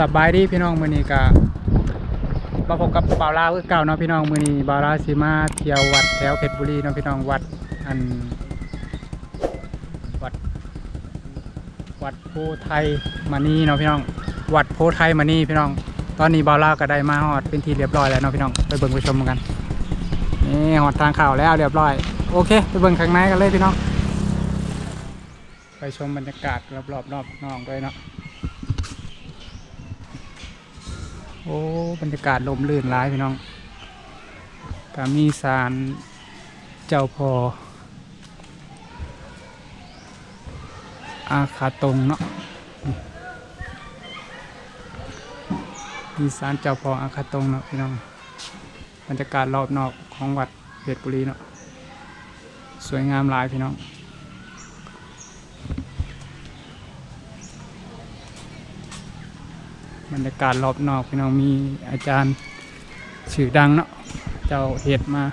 สบายดีพี่น้องมือนี้ก็มาพบกับบ่าวลาวคือเก่าเนาะพี่น้องมือนี้บ่าวลาวสิมาเที่ยววัดแถวเพชรบุรีเนาะพี่น้องวัดอันวัดวัดโพไทยมานี่เนาะพี่น้อง วัดโพไทยมานี่พี่น้อง ตอนนี้บ่าวลาวก็ได้มาฮอดเป็นที่เรียบร้อยแล้วเนาะพี่น้องไปเบิ่งไปชมกันนี่ฮอดทางเข้าแล้วเรียบร้อยโอเค ไปเบิ่งข้างในกันเลยพี่น้อง ไปชมบรรยากาศรอบๆรอบนอกด้วยเนาะ โอ้บรรยากาศลมลื่นร้ายพี่น้องก็มีศาลเจ้าพ่ออาคาตงเนาะมีศาลเจ้าพ่ออาคาตงเนาะพี่น้องบรรยากาศรอบนอกของวัดเพชรบุรีเนาะสวยงามหลายพี่น้อง บรรยากาศรอบนอกพี่น้องมีอาจารย์ชื่อดังเนาะเจ้าเห็ดมา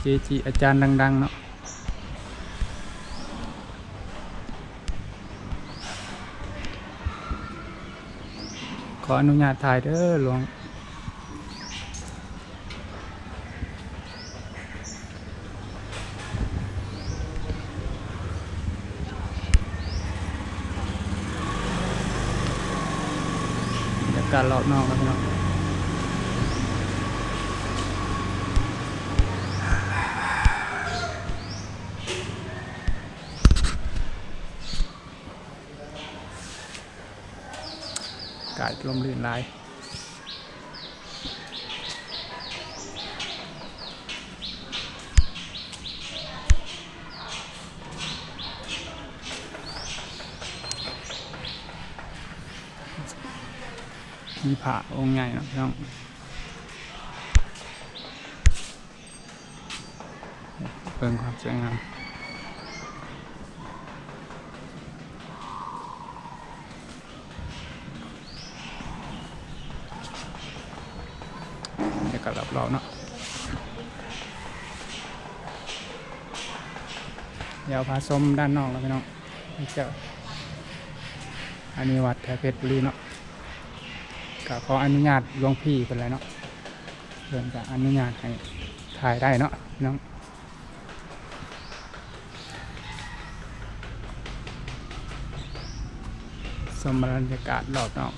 เจจีอาจารย์ดังๆเนาะขออนุญาตถ่ายเด้อหลวง บรรยา กาศรอบนอกนะพี่น้องกายลมลื่นหลาย มีผาองค์ใหญ่นะพี่น้องเบิ่งความสวยงามบรรยากาศรอบๆเนาะเดี๋ยวพาชมด้านนอกแล้วพี่น้องนี่เจ้าอันนี้วัดแถวเพชรบุรีเนาะ ก็ขออนุญาตหลวงพี่เป็นไรเนาะเดินก็อนุญาตให้ถ่ายได้เนาะน้องสมบรรยากาศรอบนอก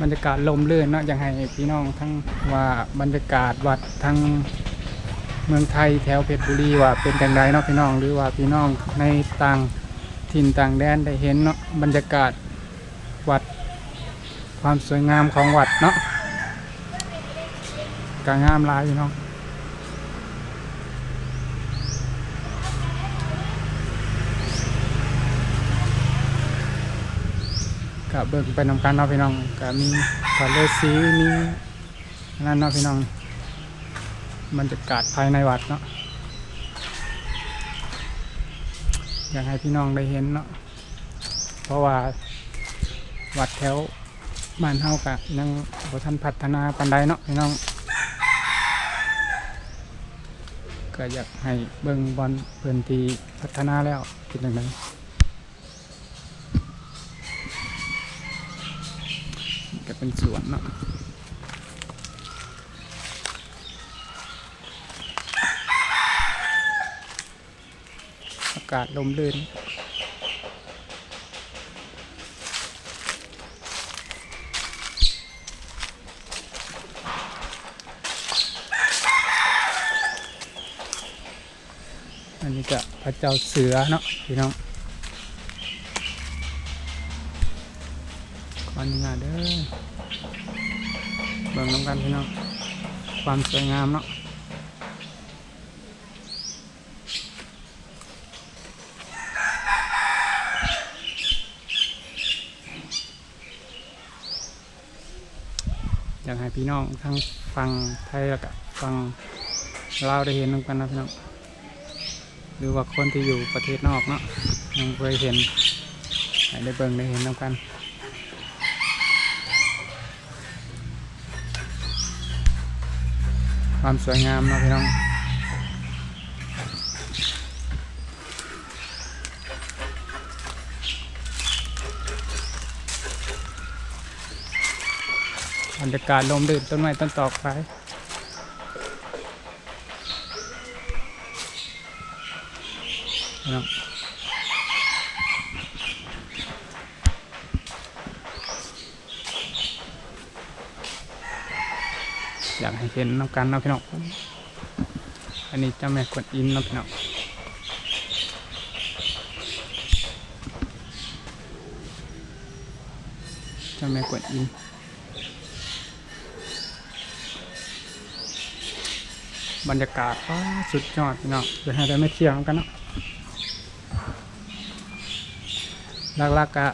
บรรยากาศลมเลื่อนเนาะยากให้พี่น้องทั้งว่าบรรยากาศวัดทั้ง เมืองไทยแถวเพชรบุรีว่าเป็นจังไดเนาะพี่น้องหรือว่าพี่น้องในต่างถิ่นต่างแดนได้เห็นเนาะบรรยากาศวัดความสวยงามของวัดเนาะกางามลายพี่น้องกับเบิ่งไปนำกันเนาะพี่น้องก็มีพระฤาษีมีนั่นเนาะพี่น้อง บรรยากาศภายในวัดเนาะอยากให้พี่น้องได้เห็นเนาะเพราะว่าวัดแถวบ้านเฮากะยังบ่ทันพัฒนาปันใดเนาะพี่น้องก็อยากให้เบิ่งบอลเพื่อนที่พัฒนาแล้วเป็นจังไดก็เป็นสวนเนาะากาศลมลื่น อันนี้ก็พระเจ้าเสือเนาะพี่น้องขออนุญาตเด้อเบิ่งน้ำกันพี่น้อง ความสวยงามเนาะ อยากให้พี่น้องทั้งฟังไทยแล้วก็ฟังลาวได้เห็นนกันนะพี่น้องหรือว่าคนที่อยู่ประเทศนอกเนาะยังเคยเห็นได้เบิ่งได้เห็นนกันความสวยงามนะพี่น้อง บรรยากาศลมดื่นต้นไม้ต้นตอกไปอยากให้เห็นน้ำกันนาะพี่น้องอันนี้เจ้าแม่กวนอิมนาะพี่น้องเจ้าแม่กวนอิม บรรยากาศว้าสุดยอดพี่น้องเดี๋ยวให้ได้ไม่เที่ยวกันเนาะลักๆกะ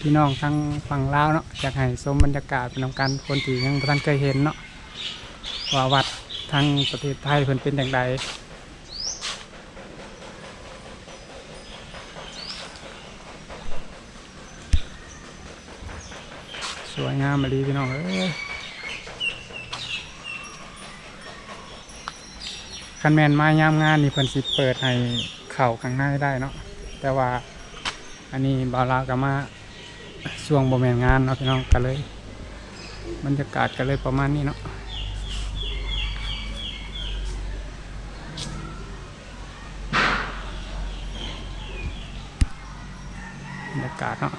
พี่น้องทางฝั่งลาวเนาะอยากให้ชมบรรยากาศเป็นของการคนที่ยังบ่ทันเคยเห็นเนาะว่าวัดทางประเทศไทยเพิ่นเป็นอย่างไรสวยงามมาดีพี่น้องเอ้ย คันแมนมายามงานนี่เพิ่นสิเปิดให้เข่าข้างในได้เนาะแต่ว่าอันนี้บาลาวก็มาช่วงบ่แมนงานเนาะพี่น้องก็เลยบรรยากาศก็เลยประมาณนี้เนาะบรรยากาศเนาะ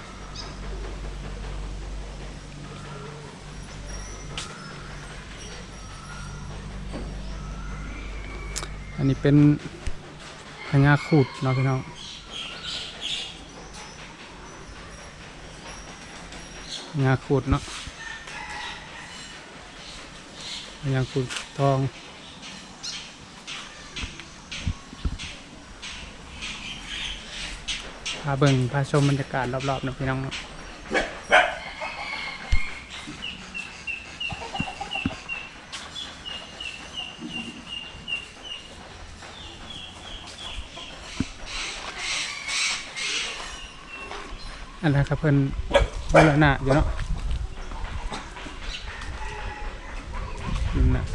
อันนี้เป็นพญาครุดเนาะพี่น้องพญาครุดเนาะพญาครุดทองพาเบิ่งพาชมบรรยากาศรอบๆนะพี่น้องเนาะ อันนั้นครับเพิ่นบูรณะอยู่เนาะนี่นะ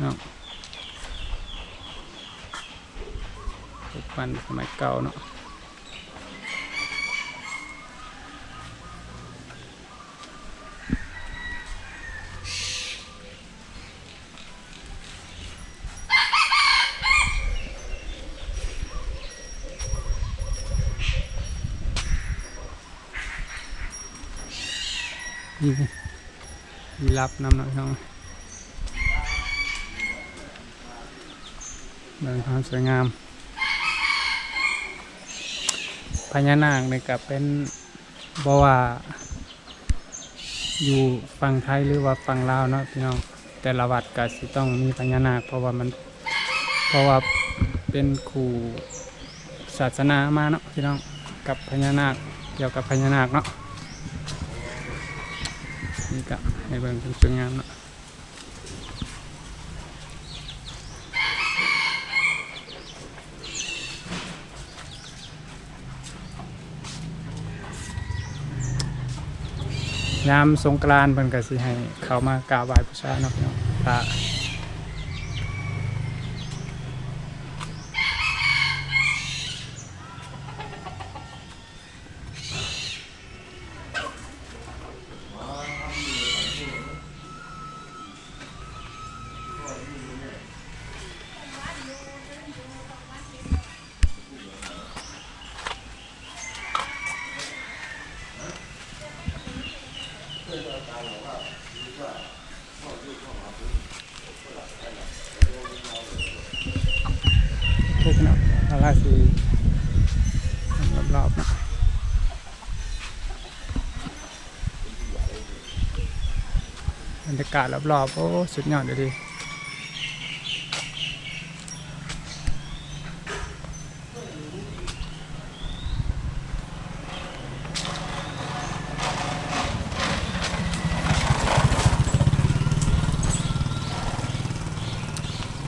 เนาะปันสมัยเก่าเนาะ นี่มีรับน้ำหน่อยน้องเบิ่งความสวยงาม พญานาคเนี่ยก็เป็นบว่าอยู่ฝั่งไทยหรือว่าฝั่งลาวเนาะพี่น้องแต่ละวัดก็สิต้องมีพญานาค เพราะว่ามันเพราะว่าเป็นครูศาสนามาเนาะพี่น้องกับพญานาคเกี่ยวกับพญานาคเนาะ นี่กะให้เบิ่งเป็นสวยงามเนาะยามสงกรานต์เพิ่นก็สิให้ เข้ามากราบไหว้บูชาเนาะพี่น้องพระ ทุกเนาะแล้วราสีรอบๆเนาะบ รยากาศรอบๆโอ้สุดยอดเลยดิ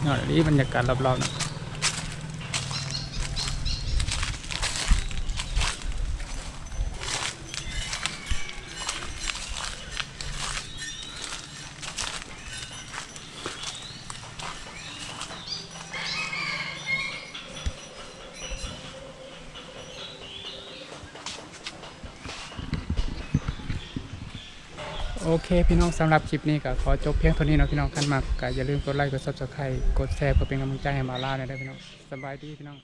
ยอดเลยบรรยากาศรอบๆนะ โอเคพี่น้องสำหรับคลิปนี้ก็ขอจบเพียงเท่านี้นะพี่น้องคันมากก็อย่าลืมกดไลค์กดซับสไครต์กดแชร์เพื่อเป็นกำลังใจให้มาล่าเนอยเด้พี่น้องสบายดีพี่น้อง